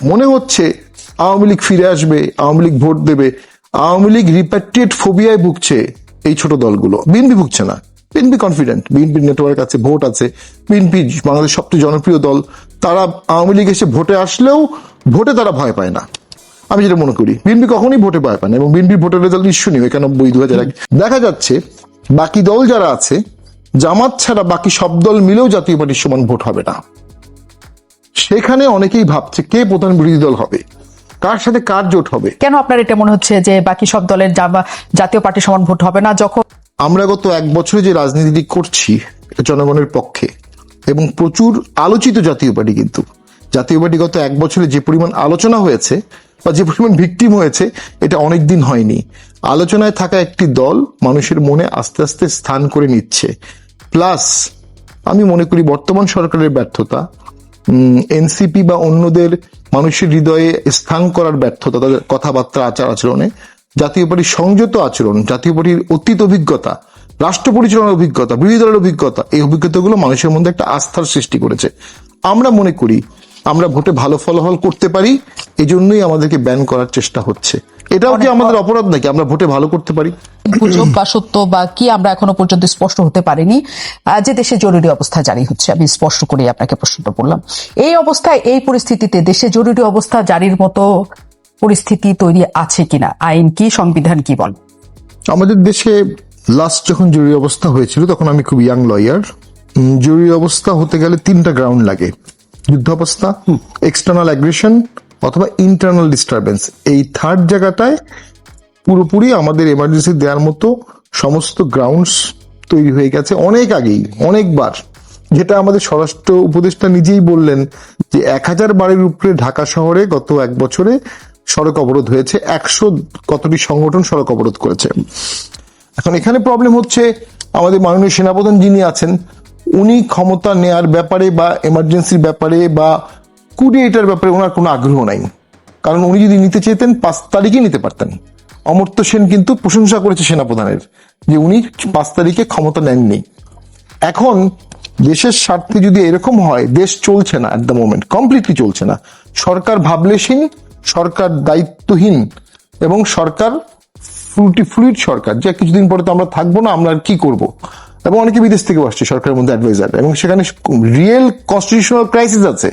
মনে হচ্ছে আওয়ামী লীগ ফিরে আসবে, আওয়ামী লীগ ভোট দেবে, আওয়ামী লীগ রিপ্যাট্রিয়েট ফোবিয়ায় ভুগছে এই ছোট দলগুলো। বিএনপি ভুগছে না। বিএনপি কনফিডেন্ট বিএনপির নেটওয়ার্ক আছে, ভোট আছে। বিএনপি বাংলাদেশ সবচেয়ে জনপ্রিয় দল। তারা আওয়ামী লীগ এসে ভোটে আসলেও ভোটে তারা ভয় পায় না। আমি যেটা মনে করি বিএনপি কখনোই ভোটে ভয় পায় না এবং বিএনপি ভোটের রেজাল্ট নিশ্চয়ই একানব্বই দু হাজার এক। দেখা যাচ্ছে বাকি দল যারা আছে, জামাত ছাড়া বাকি সব দল মিলেও জাতীয় পার্টির সমান ভোট হবে না। সেখানে অনেকেই ভাবছে কে প্রধান বিরোধী দল হবে? কার সাথে কার জোট হবে? কেন আপনার এটা মনে হচ্ছে যে বাকি সব দলের জাতীয় পার্টি সমান ভোট হবে না যখন আমরা গত এক বছরে যে রাজনীতি করছি এটা জনগণের পক্ষে এবং প্রচুর আলোচিত জাতীয় পার্টি কিন্তু। জাতীয় পার্টি গত এক বছরে যে পরিমাণ আলোচনা হয়েছে বা যে পরিমাণ ভিকটিম হয়েছে এটা অনেক দিন হয়নি। আলোচনায় থাকা একটি দল মানুষের মনে আস্তে আস্তে স্থান করে নিচ্ছে। প্লাস আমি মনে করি বর্তমান সরকারের ব্যর্থতা এনসিপি বা অন্যদের মানুষের হৃদয়ে স্থান করার ব্যর্থতা, তাদের কথাবার্তা, আচার আচরণে জাতীয় পার্টির সংযত আচরণ, জাতীয় পার্টির অতীত অভিজ্ঞতা, রাষ্ট্র পরিচালনার অভিজ্ঞতা, বিরোধী দলের অভিজ্ঞতা, এই অভিজ্ঞতাগুলো মানুষের মধ্যে একটা আস্থার সৃষ্টি করেছে। আমরা মনে করি আমরা ভোটে ভালো ফলাফল করতে পারি এই জন্যই আমাদেরকে ব্যান করার চেষ্টা হচ্ছে। এটাও কি আমাদের অপরাধ নাকি? আমরা ভোটে ভালো করতে পারি? গুজব বা সত্য বা কি আমরা এখনও পর্যন্ত স্পষ্ট হতে পারিনি। যে দেশে জরুরি অবস্থা জারি হচ্ছে আমি স্পষ্ট করে আপনাকে প্রশ্নটা করলাম এই অবস্থায় এই পরিস্থিতিতে দেশে জরুরি অবস্থা জারির মতো পরিস্থিতি তৈরি আছে কিনা? আইন কি সংবিধান কি বল? আমাদের দেশে লাস্ট যখন জরুরি অবস্থা হয়েছিল তখন আমি খুব ইয়াং লয়ার জরুরি অবস্থা হতে গেলে তিনটা গ্রাউন্ড লাগে। যুদ্ধাবস্থা এক্সটার্নাল অ্যাগ্রেশন অথবা ইন্টারনাল ডিস্টারবেন্স এই থার্ড জায়গাটায় পুরোপুরি আমাদের এমার্জেন্সি দেওয়ার মতো সমস্ত গ্রাউন্ডস তৈরি হয়ে গেছে অনেক আগেই, অনেকবার। যেটা আমাদের স্বরাষ্ট্র উপদেষ্টা নিজেই বললেন যে এক হাজার বাড়ির উপরে ঢাকা শহরে গত এক বছরে সড়ক অবরোধ হয়েছে, একশো কতটি সংগঠন সড়ক অবরোধ করেছে। এখন এখানে প্রবলেম হচ্ছে আমাদের মাননীয় সেনাপ্রধান যিনি আছেন উনি ক্ষমতা নেয়ার ব্যাপারে বা এমার্জেন্সির ব্যাপারে বা কুডিয়েটার ব্যাপারে ওনার কোনো আগ্রহ নাই। কারণ উনি যদি নিতে চেতেন পাঁচ তারিখে নিতে পারতেন। অমর্ত্য সেন কিন্তু প্রশংসা করেছে সেনাপ্রধানের যে উনি পাঁচ তারিখে ক্ষমতা নেননি। এখন দেশের স্বার্থে যদি এরকম হয়, দেশ চলছে না অ্যাট দ্য মোমেন্ট কমপ্লিটলি চলছে না। সরকার ভাবলেশীন, সরকার দায়িত্বহীন এবং সরকার ফ্লুটি ফ্লুইড সরকার। যে কিছুদিন পরে তো আমরা থাকব না, আমরা আর কি করব? এবং অনেকে বিদেশ থেকে আসছে, সরকারের মধ্যে অ্যাডভাইজার এবং সেখানে রিয়েল কনস্টিটিউশনাল ক্রাইসিস আছে,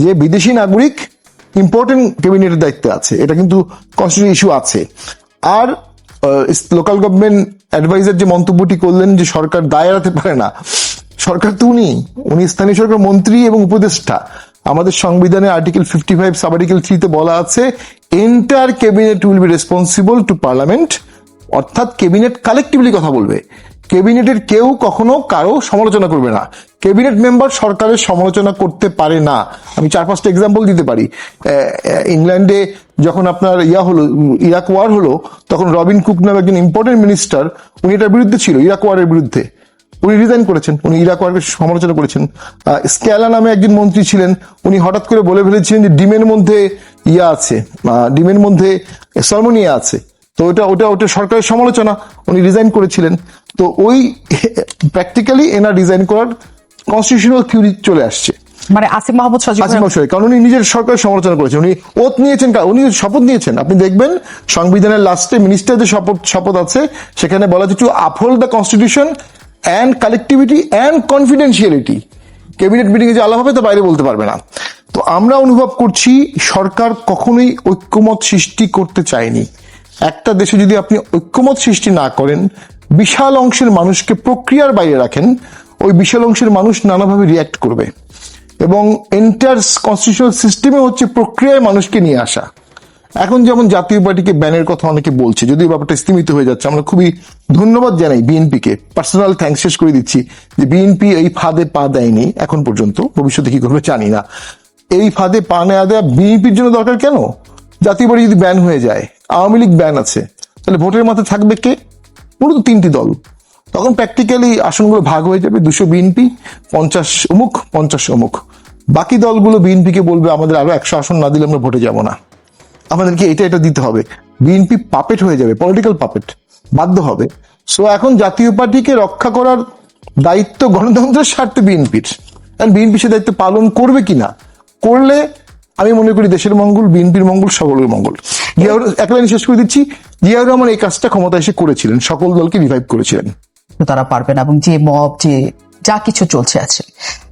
যে বিদেশি নাগরিক ইম্পর্টেন্ট ক্যাবিনেটের দায়িত্বে আছে। এটা কিন্তু কনস্টিটিউশন ইস্যু আছে। আর লোকাল গভর্নমেন্ট অ্যাডভাইজার যে মন্তব্যটি করলেন যে সরকার দায় এড়াতে পারে না, সরকার তো উনি উনি স্থানীয় সরকার মন্ত্রী এবং উপদেষ্টা। আমাদের সংবিধানে article fifty five sub article থ্রিতে বলা আছে entire cabinet will be responsible to parliament অর্থাৎ ক্যাবিনেট কালেকটিভলি কথা বলবে। ক্যাবিনেটের কেউ কখনো কারও সমালোচনা করবে না। ক্যাবিনেট মেম্বার সরকারের সমালোচনা করতে পারে না। আমি চার পাঁচটা এক্সাম্পল দিতে পারি। ইংল্যান্ডে যখন আপনার ইয়া হলো, ইরাক ওয়ার হলো, তখন রবিন কুক নামে একজন ইম্পর্টেন্ট মিনিস্টার উনি এটার বিরুদ্ধে ছিল, ইরাক ওয়ারের বিরুদ্ধে। উনি রিজাইন করেছেন, উনি ইরাক ওয়ারকে সমালোচনা করেছেন। স্ক্যালা নামে একজন মন্ত্রী ছিলেন, উনি হঠাৎ করে বলে ফেলেছিলেন যে ডিমের মধ্যে ইয়া আছে ডিমের মধ্যে সলমনিয়া আছে। তো ওটা ওটা ওটা সরকারের সমালোচনা উনি রিজাইন করেছিলেন। তো ওই প্র্যাকটিক্যালি এনার রিজাইন করার কনস্টিটিউশনাল থিওরি চলে আসছে। মানে আসিফ মাহমুদ সজীব আসিফ মশাই কারণ উনি নিজের সরকারের সমালোচনা করেছেন। উনি ওত নিয়েছেন উনি শপথ নিয়েছেন। আপনি দেখবেন সংবিধানের লাস্টে মিনিস্টারদের শপথ শপথ আছে সেখানে বলা হচ্ছে to uphold the constitution and collectivity and confidentiality cabinet meeting এ যে আলাপ হবে তো বাইরে বলতে পারবে না। তো আমরা অনুভব করছি সরকার কখনোই ঐক্যমত সৃষ্টি করতে চায়নি। একটা দেশে যদি আপনি ঐক্যমত সৃষ্টি না করেন, বিশাল অংশের মানুষকে প্রক্রিয়ার বাইরে রাখেন, ওই বিশাল অংশের মানুষ নানাভাবে রিয়াক্ট করবে। এবং এন্টার কনস্টিটিউশনাল সিস্টেমে হচ্ছে প্রক্রিয়ায় মানুষকে নিয়ে আসা। এখন যেমন জাতীয় পার্টিকে ব্যানের কথা অনেকে বলছে, যদিও ব্যাপারটা স্তীমিত হয়ে যাচ্ছে, আমরা খুবই ধন্যবাদ জানাই বিএনপিকে। পার্সোনাল থ্যাঙ্কস শেষ করে দিচ্ছি যে বিএনপি এই ফাঁদে পা দেয়নি এখন পর্যন্ত, ভবিষ্যতে কি করবে জানি না। এই ফাঁদে পা নেওয়া দেওয়া বিএনপির জন্য দরকার কেন? জাতীয় পার্টি যদি ব্যান হয়ে যায় আওয়ামী লীগ ব্যান আছে। তাহলে ভোটের মাথায় থাকবে কে? মূলত তিনটি দল। তখন প্র্যাকটিক্যালি আসনগুলো ভাগ হয়ে যাবে, দুশো বিএনপি, পঞ্চাশ অমুক পঞ্চাশ অমুক। বাকি দলগুলো বিএনপিকে বলবে, আমাদের আরও একশো আসন না দিলে আমরা ভোটে যাব না। আমাদেরকে এটা এটা দিতে হবে। বিএনপি পাপেট হয়ে যাবে পলিটিক্যাল পাপেট বাধ্য হবে। সো এখন জাতীয় পার্টিকে রক্ষা করার দায়িত্ব গণতন্ত্রের স্বার্থে বিএনপির। বিএনপি সে দায়িত্ব পালন করবে কিনা? করলে, আমি মনে করি দেশের মঙ্গল, বিএনপির মঙ্গল, সকলের মঙ্গল। জিয়াউর এক লাইনে শেষ করে দিচ্ছি। জিয়াউর রহমান এই কাজটা ক্ষমতা এসে করেছিলেন সকল দলকে রিভাইভ করেছিলেন। তারা পারবেন এবং যে মব যে যা কিছু চলছে আছে।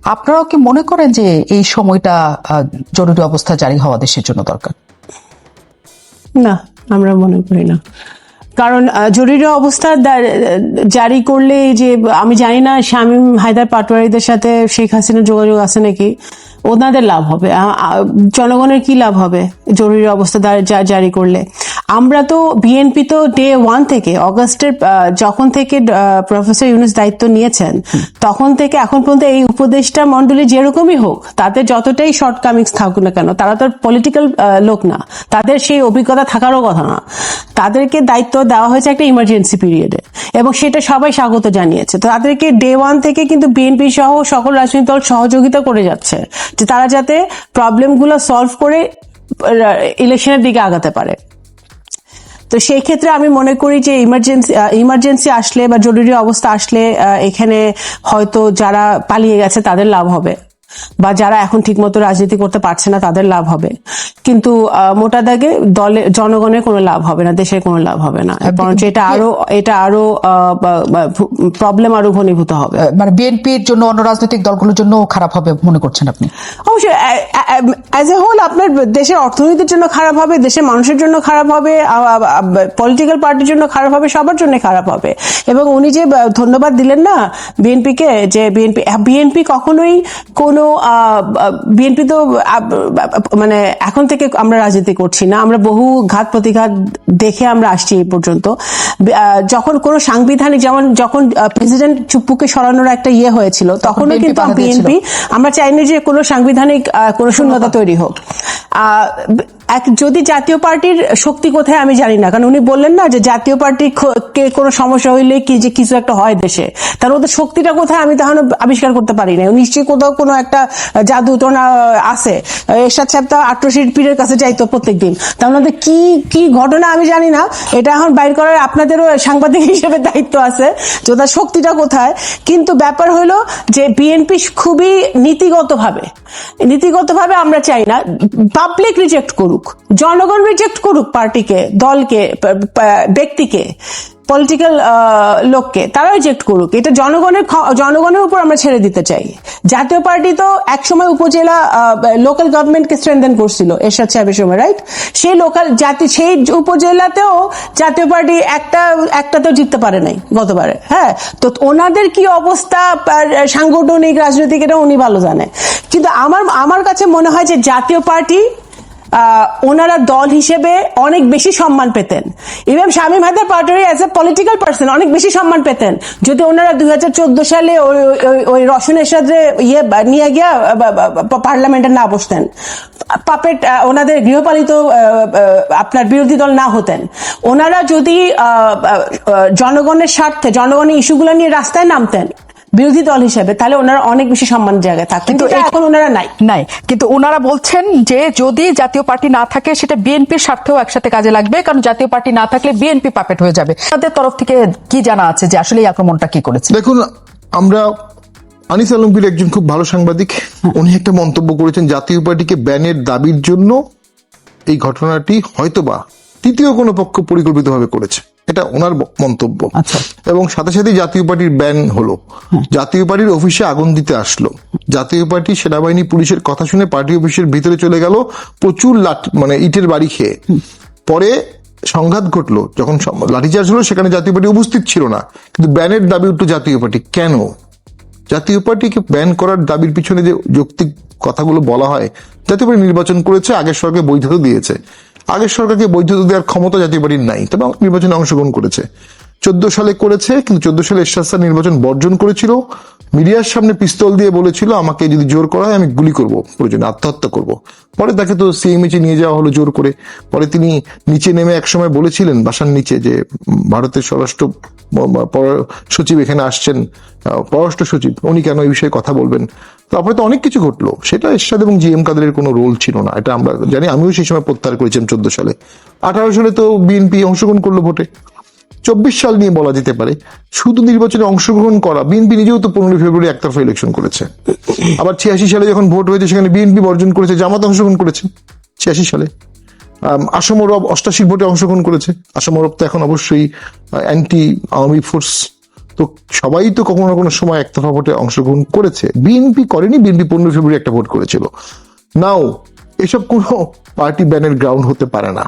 আপনারাও কি মনে করেন যে এই সময়টা আহ, জরুরি অবস্থা জারি হওয়া দেশের জন্য দরকার? না আমরা মনে করি না। কারণ জরুরি অবস্থা জারি করলে যে, আমি জানি না শামীম হায়দার পাটোয়ারিদের সাথে শেখ হাসিনার যোগাযোগ আছে নাকি, ওনাদের লাভ হবে। জনগণের কি লাভ হবে জরুরি অবস্থা জারি করলে? আমরা তো বিএনপি তো ডে ওয়ান থেকে অগস্টের যখন থেকে প্রফেসর ইউনুস দায়িত্ব নিয়েছেন, তখন থেকে এখন পর্যন্ত এই উপদেষ্টা মন্ডলী যেরকমই হোক, তাদের যতটাই শর্টকামিংস থাকুক না কেন, তারা তো পলিটিক্যাল লোক না, তাদের সেই অভিজ্ঞতা থাকারও কথা না। তাদেরকে দায়িত্ব দেওয়া হয়েছে একটা ইমার্জেন্সি পিরিয়ডে এবং সেটা সবাই স্বাগত জানিয়েছে। তো তাদেরকে ডে ওয়ান থেকে কিন্তু বিএনপি সহ সকল রাজনৈতিক দল সহযোগিতা করে যাচ্ছে, যে তারা যাতে প্রবলেমগুলো সলভ করে ইলেকশনের দিকে আগাতে পারে। তো সেই ক্ষেত্রে আমি মনে করি যে ইমার্জেন্সি ইমার্জেন্সি আসলে বা জরুরি অবস্থা আসলে এখানে হয়তো যারা পালিয়ে গেছে তাদের লাভ হবে। বা যারা এখন ঠিকমতো রাজনীতি করতে পারছে না তাদের লাভ হবে। কিন্তু মোটা দাগে দলে জনগণের কোনো লাভ হবে না দেশের কোনো লাভ হবে না। বরঞ্চ এটা আরও এটা আরও প্রবলেম আরও ঘনীভূত হবে। মানে বিএনপির জন্য অন্য রাজনৈতিক দলগুলোর জন্য খারাপ হবে মনে করছেন আপনি? অবশ্যই অ্যাজ এ হোল আপনার দেশের অর্থনীতির জন্য খারাপ হবে দেশের মানুষের জন্য খারাপ হবে পলিটিক্যাল পার্টির জন্য খারাপ হবে সবার জন্য খারাপ হবে। এবং উনি যে ধন্যবাদ দিলেন না বিএনপিকে যে বিএনপি বিএনপি কখনোই কোনো বিএনপি তো মানে এখন থেকে আমরা রাজনীতি করছি না আমরা বহু ঘাত প্রতিঘাত দেখে আমরা আসছি এই পর্যন্ত। যখন কোনো সাংবিধানিক যেমন যখন প্রেসিডেন্ট চুপ্পুকে সরানোর একটা ইয়ে হয়েছিল তখনও কিন্তু বিএনপি আমরা চাইনি যে কোনো সাংবিধানিক আহ, কোনো শূন্যতা তৈরি হোক। আহ, এক, যদি জাতীয় পার্টির শক্তি কোথায় আমি জানি না, কারণ উনি বললেন না যে জাতীয় পার্টি কে কোনো সমস্যা হইলে কি যে কিছু একটা হয় দেশে। তাহলে ওদের শক্তিটা কোথায় আমি তখন আবিষ্কার করতে পারি না। নিশ্চয়ই কোথাও কোনো একটা জাদু টোনা আছে। এরশাদ সাহেব তো আট্রসির পীরের কাছে যাইতো প্রত্যেকদিন। তার মধ্যে কি কি ঘটনা আমি জানি না। এটা এখন বাইর করার আপনাদেরও সাংবাদিক হিসেবে দায়িত্ব আছে যে ওদের শক্তিটা কোথায়। কিন্তু ব্যাপার হলো যে বিএনপি খুবই নীতিগতভাবে নীতিগতভাবে আমরা চাই না পাবলিক রিজেক্ট করুক। জনগণ রিজেক্ট করুক পার্টিকে দলকে ব্যক্তিকে পলিটিক্যাল লোককে তারা রিজেক্ট করুক। এটা জনগণের জনগণের উপর আমরা ছেড়ে দিতে চাই। জাতীয় পার্টি তো একসময় উপজেলা লোকাল গভর্নমেন্টকে স্ট্রেংথেন করছিল, এরশাদ সাহেবের সময় রাইট সেই লোকাল জাতি, সেই উপজেলাতেও জাতীয় পার্টি একটা একটা তো জিততে পারে নাই গতবারে হ্যাঁ? তো ওনাদের কি অবস্থা সাংগঠনিক, রাজনৈতিক, এটা উনি ভালো জানে। কিন্তু আমার আমার কাছে মনে হয় যে জাতীয় পার্টি ওনারা দল হিসেবে অনেক বেশি সম্মান পেতেন। Even Shamim Haider Patwari as a political person অনেক বেশি সম্মান পেতেন। যদি ওনারা দুই হাজার চোদ্দ সালে ওই, ওই- ওই- ওই রসুন ইয়ে নিয়ে গিয়া পার্লামেন্টে না বসতেন, পাপেট ওনাদের গৃহপালিত আপনার বিরোধী দল না হতেন। ওনারা যদি জনগণের স্বার্থে, জনগণের ইস্যুগুলো নিয়ে রাস্তায় নামতেন বিরোধী দল হিসেবে তাহলে ওনারা অনেক বেশি সম্মান জায়গায় থাকতেন কিন্তু এখন ওনারা নাই। নাই। কিন্তু ওনারা বলছেন যে যদি জাতীয় পার্টি না থাকে সেটা বিএনপির স্বার্থেও একসাথে কাজে লাগবে। কারণ জাতীয় পার্টি না থাকলে বিএনপি পাপেট হয়ে যাবে। তাদের তরফ থেকে কি জানা আছে যে আসলে এই আক্রমণটা কি করেছে? দেখুন আমরা আনিস আলমগীর একজন খুব ভালো সাংবাদিক। উনি একটা মন্তব্য করেছেন জাতীয় পার্টিকে ব্যানের দাবির জন্য এই ঘটনাটি হয়তোবা তৃতীয় কোনো পক্ষ পরিকল্পিতভাবে করেছে। এটা ওনার মন্তব্য। আচ্ছা। এবং সাথে সাথে জাতীয় পার্টির ব্যান হলো। জাতীয় পার্টির অফিসে আগুন দিতে আসলো। জাতীয় পার্টি সেনাবাহিনী পুলিশের কথা শুনে পার্টি অফিসের ভিতরে চলে গেল প্রচুর লাঠ মানে ইটের বাড়ি খেয়ে। পরে সংঘাত ঘটলো যখন লাঠিচার্জ হলো সেখানে জাতীয় পার্টি উপস্থিত ছিল না। কিন্তু ব্যানের দাবি উঠল জাতীয় পার্টি। কেন? জাতীয় পার্টিকে ব্যান করার দাবির পিছনে যে যৌক্তিক কথাগুলো বলা হয় জাতীয় পার্টি নির্বাচন করেছে আগের সরকার বৈধতা দিয়েছে। আগের সরকারকে বৈধতা দেওয়ার ক্ষমতা জাতীয় পার্টির নাই তবে নির্বাচনে অংশগ্রহণ করেছে। চোদ্দ সালে করেছে, কিন্তু চোদ্দ সালে এরশাদ নির্বাচন বর্জন করেছিল। মিডিয়ার সামনে পিস্তল দিয়ে বলেছিল, আমাকে যদি জোর করা হয়, আমি গুলি করব, প্রয়োজনে আত্মহত্যা করব। পরে তাকে তো সিএমএচে নিয়ে যাওয়া হলো জোর করে। পরে তিনি নিচে নেমে একসময় বলেছিলেন, বাসার নিচে যে, ভারতের স্বরাষ্ট্র সচিব এখানে আসছেন পররাষ্ট্র সচিব, উনি কেন এই বিষয়ে কথা বলবেন? তারপরে তো অনেক কিছু ঘটলো। সেটা এরশাদ এবং জি এম কাদেরের কোনো রোল ছিল না, এটা আমরা জানি। আমিও সেই সময় প্রত্যাহার করেছিলাম চোদ্দ সালে। আঠারো সালে তো বিএনপি অংশগ্রহণ করল ভোটে। চব্বিশ সাল নিয়ে বলা যেতে পারে, শুধু নির্বাচনে অংশগ্রহণ করা, বিএনপি নিজেও তো পনেরোই ফেব্রুয়ারি একতরফা ইলেকশন করেছে। আবার ছিয়াশি সালে যখন ভোট হয়েছে, সেখানে বিএনপি বর্জন করেছে, জামাত অংশগ্রহণ করেছে, ছিয়াশি সালে। আসাম রব অষ্টাশির ভোটে অংশগ্রহণ করেছে। আসাম তো এখন অবশ্যই অ্যান্টি আওয়ামী ফোর্স তো সবাই তো কখনো না কোনো সময় একতরফা ভোটে অংশগ্রহণ করেছে। বিএনপি করেনি, বিএনপি পনেরোই ফেব্রুয়ারি একটা ভোট করেছিল। নাও, এসব কোনো পার্টি ব্যানের গ্রাউন্ড হতে পারে না।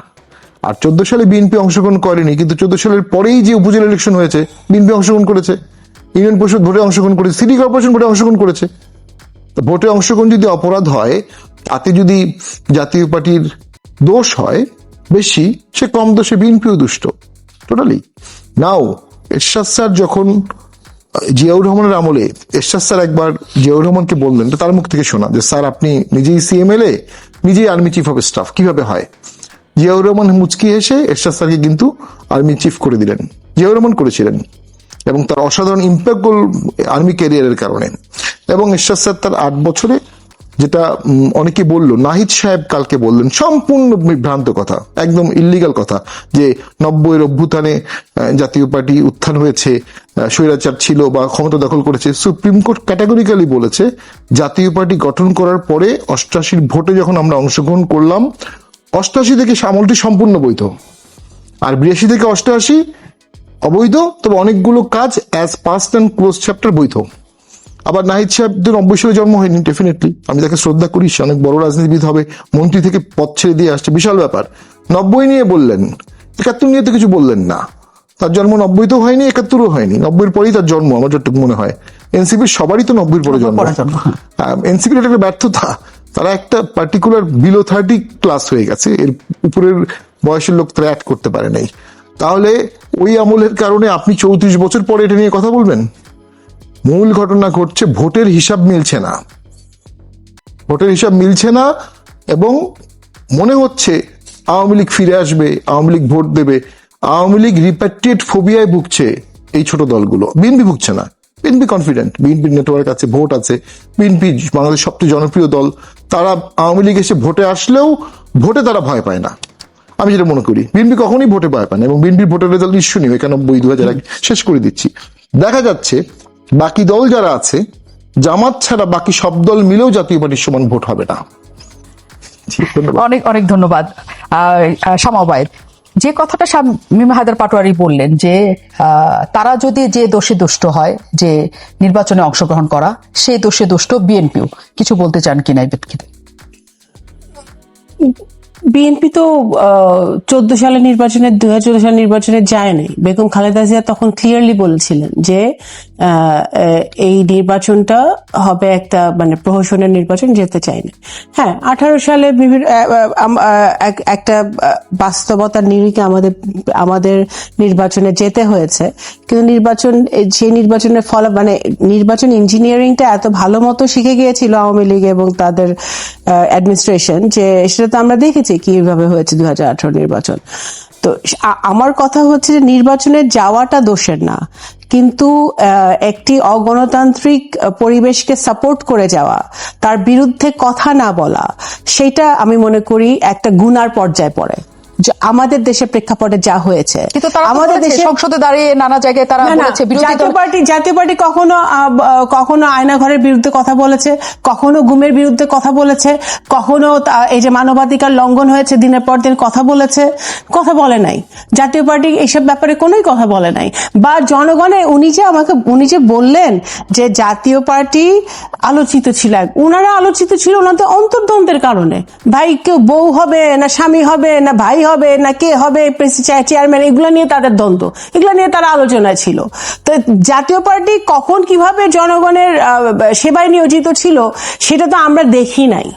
আর চোদ্দ সালে বিএনপি অংশগ্রহণ করেনি, কিন্তু চোদ্দ সালের পরেই যে উপজেলা ইলেকশন হয়েছে, বিএনপি অংশগ্রহণ করেছে। ইউনিয়ন পরিষদ ভোটে অংশগ্রহণ করেছে, সিটি কর্পোরেশন ভোটে অংশগ্রহণ করেছে। তো ভোটে অংশগ্রহণ যদি অপরাধ হয়, তাতে যদি জাতীয় পার্টির দোষ হয় বেশি, সে কম দোষে বিএনপিও দুষ্ট টোটালি নাও এরশাদ স্যার যখন জিয়াউর রহমানের আমলে, এরশাদ স্যার একবার জিয়াউর রহমানকে বললেন তার মুখ থেকে শোনা যে, স্যার, আপনি নিজেই সিএমএলএ নিজেই আর্মি চিফ অফ স্টাফ কীভাবে হয়? জিয়াউর রহমান মুচকি হেসে এরশাদ স্যারকে কিন্তু আর্মি চিফ করে দিলেন। জিয়াউর রহমান করেছিলেন। এবং তার অসাধারণ ইম্প্যাক্ট আর্মি ক্যারিয়ারের কারণে। এবং এরশাদ স্যার তার আট বছরে যেটা অনেকে বলল, নাহিদ সাহেব কালকে বললেন, সম্পূর্ণ বিভ্রান্ত কথা, একদম ইল্লিগাল কথা, যে নব্বইয়ের অভ্যুত্থানে জাতীয় পার্টি উত্থান হয়েছে স্বৈরাচার ছিল বা ক্ষমতা দখল করেছে। সুপ্রিম কোর্ট ক্যাটাগরিক্যালি বলেছে, জাতীয় পার্টি গঠন করার পরে অষ্টাশির ভোটে যখন আমরা অংশগ্রহণ করলাম অষ্টাশি থেকে আমলটি সম্পূর্ণ বৈধ। আর বিরাশি থেকে অষ্টআশি অবৈধ তবে অনেকগুলো কাজ as past and close chapter বৈধ। আবার নাহিদ সাহেব তো নব্বই সালে জন্ম হয়নি ডেফিনেটলি আমি তাকে শ্রদ্ধা করি সে অনেক বড় রাজনীতিবিদ হবে মন্ত্রী থেকে পথ ছেড়ে দিয়ে আসছে বিশাল ব্যাপার। নব্বই নিয়ে বললেন একাত্তর নিয়ে তো কিছু বললেন না। তার জন্ম নব্বই তো হয়নি একাত্তরও হয়নি। নব্বইয়ের পরেই তার জন্ম আমার যতটুকু মনে হয়। এনসিপির সবারই তো নব্বইয়ের পরে জন্ম। পরে জন্ম, হ্যাঁ। এনসিপির একটা ব্যর্থতা। তারা একটা পার্টিকুলার বিলো থার্টি ক্লাস হয়ে গেছে। এর উপরের বয়সের লোক তারা অ্যাড করতে পারে নাই। তাহলে ওই আমলের কারণে আপনি চৌত্রিশ বছর পরে এটা নিয়ে কথা বলবেন? মূল ঘটনা ঘটছে ভোটের হিসাব মিলছে না। ভোটের হিসাব মিলছে না এবং মনে হচ্ছে আওয়ামী লীগ ফিরে আসবে, আওয়ামী লীগ ভোট দেবে, আওয়ামী লীগ রিপ্যাট্রিয়েট ফোবিয়ায় ভুগছে এই ছোট দলগুলো। বিএনপি ভুগছে না। বিএনপি কনফিডেন্ট বিএনপির নেটওয়ার্ক আছে, ভোট আছে। বিএনপি বাংলাদেশ সবচেয়ে জনপ্রিয় দল। তারা আওয়ামী লীগ এসে ভোটে আসলেও ভোটে তারা ভয় পায় না। আমি যেটা মনে করি বিএনপি কখনোই ভোটে ভয় পায় না এবং বিএনপির ভোটের রেজাল্ট ইস্যু নেই একানব্বই দু হাজার শেষ করে দিচ্ছি। দেখা যাচ্ছে, বাকি দল যারা আছে, জামাত ছাড়া বাকি সব দল মিলেও জাতীয় পার্টির সমান ভোট হবে না। অনেক অনেক ধন্যবাদ। সামাবায়দ যে কথাটা মিম হায়দার পাটোয়ারি বললেন যে তারা যদি যে দোষে দুষ্ট হয়, যে নির্বাচনে অংশগ্রহণ করা, সেই দোষে দুষ্ট বিএনপিও। কিছু বলতে চান কিনা এই বিএনপি তো চোদ্দ সালের নির্বাচনে দুই হাজার চোদ্দ সালের নির্বাচনে যায় নাই বেগম খালেদা জিয়া তখন ক্লিয়ারলি বলেছিলেন যে এই নির্বাচনটা হবে একটা মানে প্রহসনের নির্বাচন, যেতে চাই না হ্যাঁ আঠারো সালে বিভিন্ন একটা বাস্তবতার নিরিখে আমাদের আমাদের নির্বাচনে যেতে হয়েছে। কিন্তু নির্বাচন সেই নির্বাচনের ফল মানে নির্বাচন ইঞ্জিনিয়ারিংটা এত ভালো মতো শিখে গিয়েছিল আওয়ামী লীগ এবং তাদের অ্যাডমিনিস্ট্রেশন যে, সেটা তো আমরা দেখেছি। কীভাবে হয়েছে দুই হাজার আঠারো নির্বাচন। তো আমার কথা হচ্ছে যে নির্বাচনে যাওয়াটা দোষের না। কিন্তু একটি অগণতান্ত্রিক পরিবেশকে সাপোর্ট করে যাওয়া, তার বিরুদ্ধে কথা না বলা, সেটা আমি মনে করি একটা গুনার পর্যায়ে পড়ে। আমাদের দেশের প্রেক্ষাপটে যা হয়েছে। কিন্তু আমাদের দেশে সংসদে দাঁড়িয়ে নানা জায়গায় তারা বলেছে জাতীয় পার্টি জাতীয় পার্টি কখনো কখনো আয়নাঘরের বিরুদ্ধে কথা বলেছে কখনো গুমের বিরুদ্ধে কথা বলেছে কখনো এই যে মানবাধিকার লঙ্ঘন হয়েছে দিনের পর দিন কথা বলেছে কথা বলে নাই। জাতীয় পার্টি এইসব ব্যাপারে কোনোই কথা বলে নাই। বা জনগণে উনি যে আমাকে উনি যে বললেন যে জাতীয় পার্টি আলোচিত ছিল উনারা আলোচিত ছিল ওনাদের অন্তর্দ্বন্দ্বের কারণে। ভাই কেউ বউ হবে না স্বামী হবে না ভাই হবে না কে হবে চেয়ারম্যান এগুলো নিয়ে তাদের দ্বন্দ্ব। এগুলো নিয়ে তারা আলোচনা ছিল। তো জাতীয় পার্টি কখন কীভাবে জনগণের সেবায় নিয়োজিত ছিল, সেটা তো আমরা দেখি নাই।